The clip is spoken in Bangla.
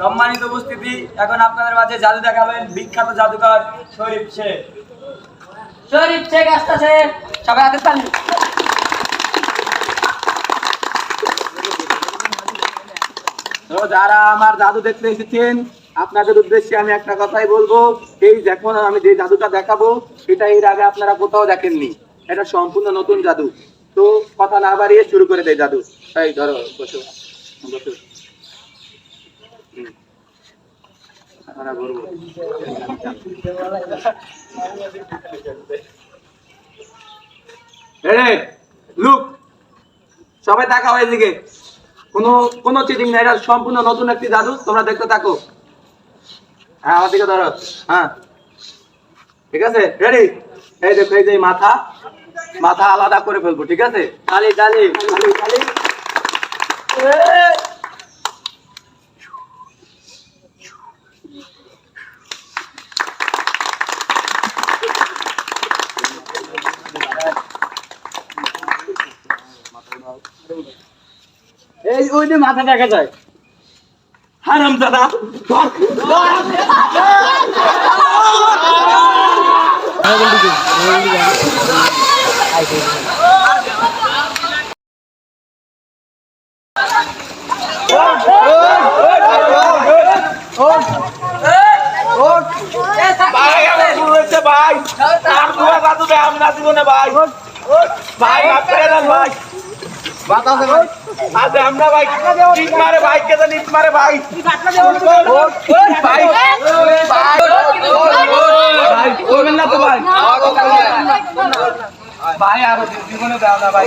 সম্মানিত উপস্থিতি এখন আপনাদের মাঝে জাদু দেখাবেন বিখ্যাত জাদুকর শরীফ শেখ। শরীফ শেখ আসতেছে সবাই হাতে তালি তো যারা আমার জাদু দেখতে এসেছেন আপনাদের উদ্দেশ্যে আমি একটা কথাই বলব এই দেখুন আমি যে জাদুটা দেখাবো এটা এর আগে আপনারা কোথাও দেখেননি। এটা সম্পূর্ণ নতুন জাদু। তো কথা না বাড়িয়ে শুরু করে দেয় জাদু। তাই ধরো বসো। বসো। বলব। এই, look, সবাই তাকাও এদিকে। কোনো কোনো চিটিং না এটা সম্পূর্ণ নতুন একটি জাদু তোমরা দেখতে থাকো। হ্যাঁ আমার দিকে ধরো। হ্যাঁ। ঠিক আছে? রেডি এই দেখো এই যে মাথা মাথা আলাদা করে ফেলব ঠিক আছে? খালি খালি খালি খালি এই ওই যে মাথা দেখা যায় হারাম দাদা ভাই ভাই ভাই আজ আমরা ভাই মারে ভাই কে মারে ভাই। ভাই আর জীবনে দেওয়া না ভাই।